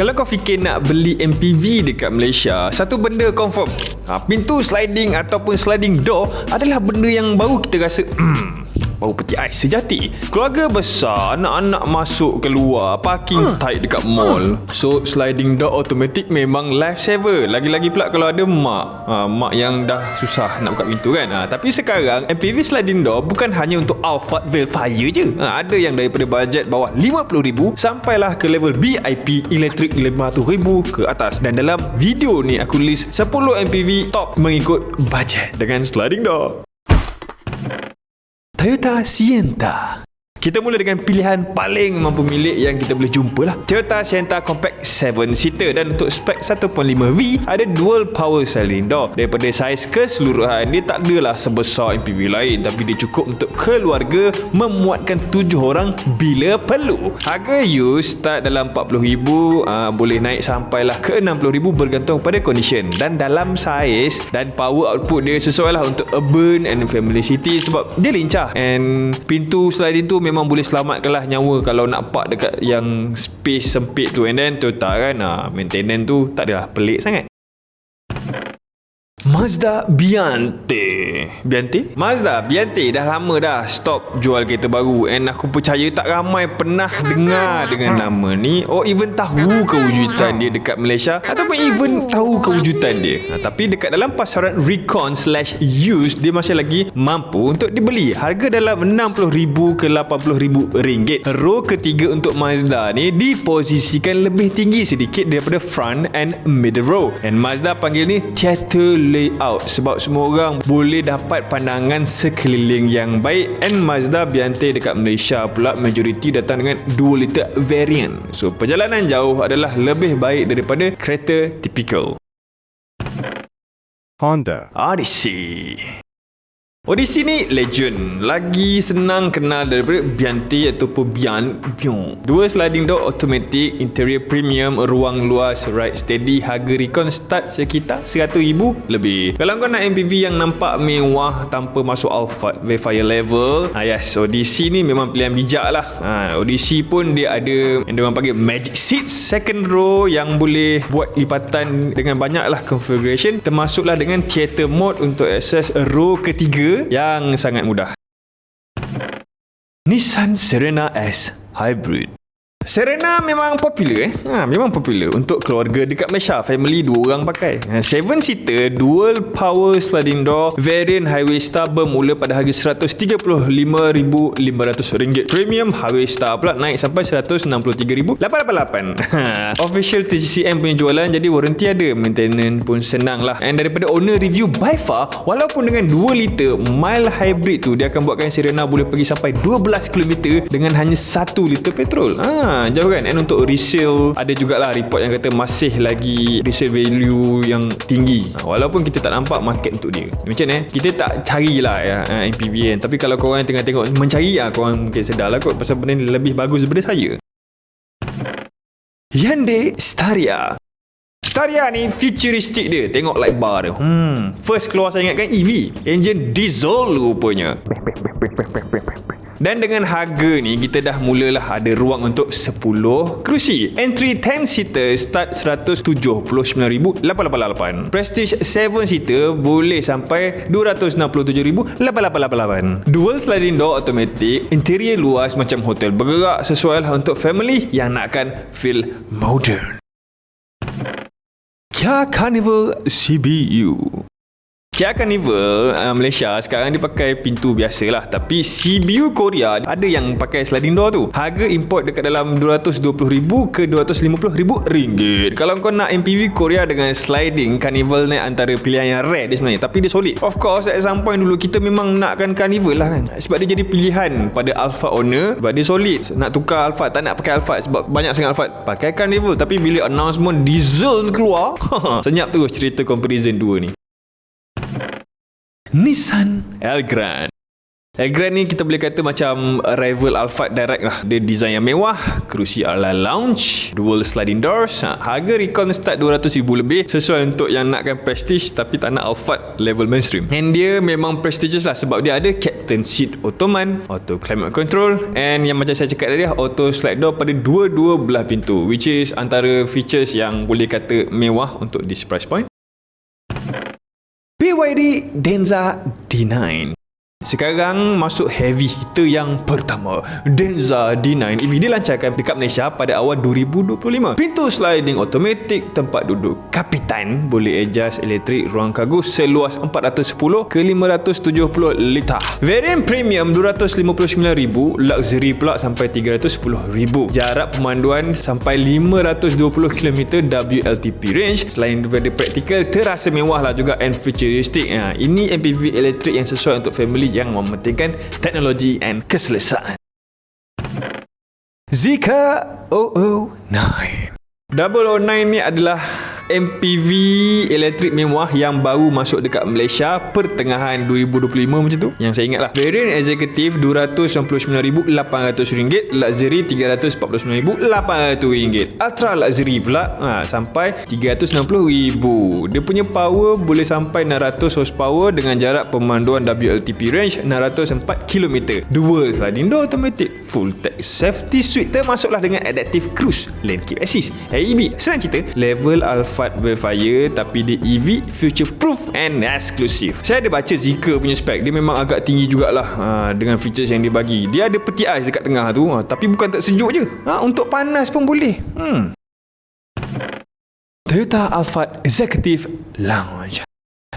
Kalau kau fikir nak beli MPV dekat Malaysia, satu benda confirm. Ha, pintu sliding ataupun sliding door adalah benda yang baru kita rasa, hmm, bau peti ais sejati. Keluarga besar, anak-anak masuk keluar, parking tight dekat mall. So, sliding door automatic memang lifesaver. Lagi-lagi pula kalau ada mak. Ha, mak yang dah susah nak buka pintu kan. Ha, tapi sekarang, MPV sliding door bukan hanya untuk Alphard Velfire je. Ha, ada yang daripada bajet bawah RM50,000 sampailah ke level VIP elektrik RM500,000 ke atas. Dan dalam video ni aku list 10 MPV top mengikut bajet dengan sliding door. Toyota Sienta. Kita mula dengan pilihan paling mampu milik yang kita boleh jumpa lah. Toyota Sienta Compact 7-seater dan untuk spek 1.5V ada dual power door. Daripada saiz keseluruhan, dia tak adalah sebesar MPV lain tapi dia cukup untuk keluarga memuatkan 7 orang bila perlu. Harga used start dalam RM40,000 uh, boleh naik sampailah ke RM60,000 bergantung pada condition dan dalam saiz dan power output dia sesuai lah untuk urban and family city sebab dia lincah and pintu sliding tu memang boleh selamatkan lah nyawa kalau nak park dekat yang space sempit tu. And then Toyota kan? Ah, maintenance tu tak adalah pelik sangat Mazda Biante Biante? Mazda Biante dah lama dah stop jual kereta baru. And aku percaya tak ramai pernah dengar dengan nama ni. Or even tahu kewujudan dia dekat Malaysia ataupun even tahu kewujudan dia. Ha, tapi dekat dalam pasaran recon slash used dia masih lagi mampu untuk dibeli. Harga dalam RM60,000 ke RM80,000 ringgit. Row ketiga untuk Mazda ni diposisikan lebih tinggi sedikit daripada front and middle row. And Mazda panggil ni theater layout sebab semua orang boleh dapat pandangan sekeliling yang baik. And Mazda Biante dekat Malaysia pula majoriti datang dengan 2 liter variant. So perjalanan jauh adalah lebih baik daripada kereta typical Honda, Odyssey Odyssey ni legend. Lagi senang kenal daripada Bianti ataupun Bian Bion. Dua sliding door automatic Interior premium Ruang luas Ride steady Harga recon start sekitar RM100,000 lebih. Kalau kau nak MPV yang nampak mewah Tanpa masuk Alphard Verifier level ah, Yes. Odyssey ni memang pilihan bijak lah. Ha, Odyssey pun dia ada Yang diorang panggil Magic Seats Second row Yang boleh buat lipatan Dengan banyak lah configuration Termasuklah dengan theater mode Untuk akses row ketiga yang sangat mudah. Nissan Serena S Hybrid Serena memang popular eh. Ha, memang popular untuk keluarga dekat Malaysia. Family dua orang pakai. Ha, seven seater dual power sliding door variant Highway Star bermula pada harga RM135,500. Premium Highway Star pula naik sampai RM163,888. Ha, official TCCM punya jualan jadi warranty ada. Maintenance pun senang lah. And daripada owner review by far walaupun dengan 2 liter mild hybrid tu dia akan buatkan Serena boleh pergi sampai 12 km dengan hanya 1 liter petrol. Ha, jauh kan? And untuk resale Ada jugalah report yang kata Masih lagi Resale value yang tinggi. Ha, Walaupun kita tak nampak market untuk dia. Macam ni eh? Kita tak carilah ya, uh, MPV kan. Tapi kalau korang tengah tengok Mencari lah Korang mungkin sedar lah kot Pasal benda ni lebih bagus daripada saya. Hyundai Staria. Staria ni futuristik dia. Tengok light bar dia. Hmm. First keluar saya ingatkan EV Engine diesel rupanya dan dengan harga ni kita dah mulalah ada ruang untuk 10 kerusi. Entry 10 seater start 179,888. Prestige 7 seater boleh sampai 267,888. Dual sliding door automatic, interior luas macam hotel bergerak sesuai lah untuk family yang nakkan feel modern. Kia Carnival CBU Kia Carnival uh, Malaysia sekarang dia pakai pintu biasa lah Tapi CBU Korea ada yang pakai sliding door tu. Harga import dekat dalam RM220,000 ke RM250,000 ringgit. Kalau kau nak MPV Korea dengan sliding Carnival ni antara pilihan yang rare dia sebenarnya. Tapi dia solid. Of course at some point dulu kita memang nakkan Carnival lah kan. Sebab dia jadi pilihan pada Alpha owner Sebab dia solid. Nak tukar Alpha tak nak pakai Alpha Sebab banyak sangat Alpha Pakai Carnival. Tapi bila announcement diesel keluar Senyap tu cerita comparison dua ni Nissan Elgrand Elgrand ni kita boleh kata macam rival Alphard direct lah. Dia design yang mewah, kerusi ala lounge, dual sliding doors. Ha, harga recon start 200,000 lebih sesuai untuk yang nakkan prestige tapi tak nak Alphard level mainstream. And dia memang prestigious lah sebab dia ada captain seat ottoman, auto climate control and yang macam saya cakap tadi auto slide door pada dua-dua belah pintu which is antara features yang boleh kata mewah untuk this price point. BYD デンザー D9 sekarang masuk heavy hitter yang pertama Denza D9 EV dilancarkan dekat Malaysia pada awal 2025 Pintu sliding automatic Tempat duduk kapitan Boleh adjust elektrik ruang kargo seluas 410 ke 570 liter Variant premium 259,000 Luxury pula sampai 310,000 Jarak pemanduan sampai 520 km WLTP range. Selain daripada praktikal terasa mewah lah juga and futuristic. Ha, Ini MPV elektrik yang sesuai untuk family yang mementingkan teknologi dan keselesaan. Zika 009 009 ni adalah MPV elektrik mewah yang baru masuk dekat Malaysia pertengahan 2025 macam tu yang saya ingat lah variant executive RM299,800 luxury RM349,800. Ultra luxury pula ha, sampai RM360,000. Dia punya power boleh sampai 600 horsepower dengan jarak pemanduan WLTP range 604 km dual sliding door automatic full tech safety suite termasuklah dengan adaptive cruise lane keep assist AEB senang cerita level alpha Alphard Velfire tapi dia EV future proof and exclusive. Saya ada baca Zika punya spek. Dia memang agak tinggi jugalah ha, dengan features yang dia bagi. Dia ada peti ais dekat tengah tu ha, tapi bukan tak sejuk je. Ha, untuk panas pun boleh. Hmm. Toyota Alphard Executive Lounge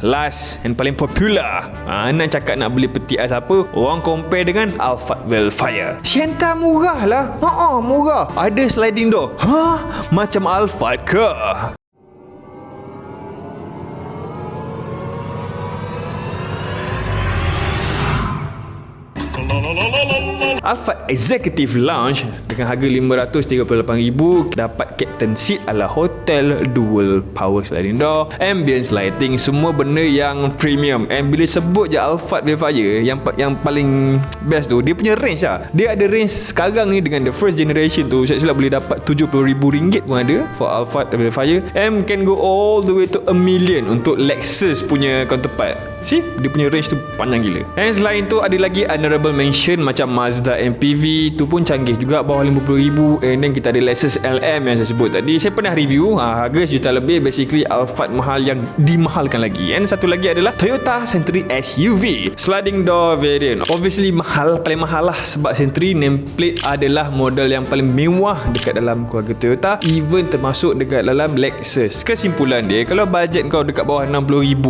Last and paling popular ha, Nak cakap nak beli peti ais apa Orang compare dengan Alphard Velfire Sienta murah lah Haa murah Ada sliding door Ha? Macam Alphard ke? Alphard Executive Lounge dengan harga RM538,000 dapat captain seat ala hotel, dual power sliding door, ambience lighting, semua benda yang premium. And bila sebut je Alphard Velfire yang yang paling best tu, dia punya range lah. Dia ada range sekarang ni dengan the first generation tu, saya silap boleh dapat RM70,000 pun ada for Alphard Velfire. And can go all the way to a million untuk Lexus punya counterpart. See, dia punya range tu panjang gila. And selain tu ada lagi honorable mention macam Mazda MPV tu pun canggih juga bawah RM50,000 and then kita ada Lexus LM yang saya sebut tadi. Saya pernah review, ha, harga sejuta lebih basically Alphard mahal yang dimahalkan lagi. And satu lagi adalah Toyota Century SUV sliding door variant. Obviously mahal, paling mahal lah sebab Century nameplate adalah model yang paling mewah dekat dalam keluarga Toyota even termasuk dekat dalam Lexus. Kesimpulan dia, kalau bajet kau dekat bawah RM60,000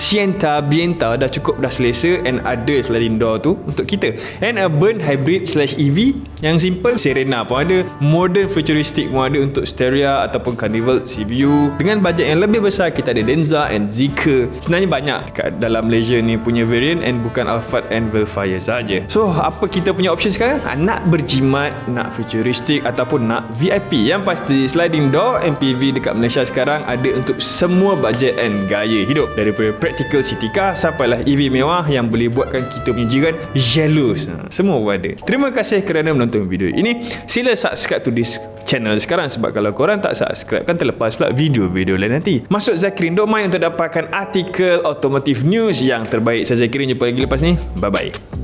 Sienta Bienta dah cukup dah selesa and ada sliding door tu untuk kita. And a burn hybrid slash EV yang simple Serena pun ada. Modern futuristic pun ada untuk Stereo ataupun Carnival CVU dengan bajet yang lebih besar kita ada Denza and Zika. Sebenarnya banyak dekat dalam Malaysia ni punya variant and bukan Alphard and Velfire saja so apa kita punya option sekarang? Ha, nak berjimat nak futuristic ataupun nak VIP yang pasti sliding door MPV dekat Malaysia sekarang ada untuk semua bajet and gaya hidup. Daripada practical city car car sampailah EV mewah yang boleh buatkan kita punya jiran jealous. Ha, semua ada. Terima kasih kerana menonton video ini. Sila subscribe to this channel sekarang sebab kalau korang tak subscribe kan terlepas pula video-video lain nanti. Masuk Zakirin Domai untuk dapatkan artikel automotive news yang terbaik. Saya Zakirin jumpa lagi lepas ni. Bye bye.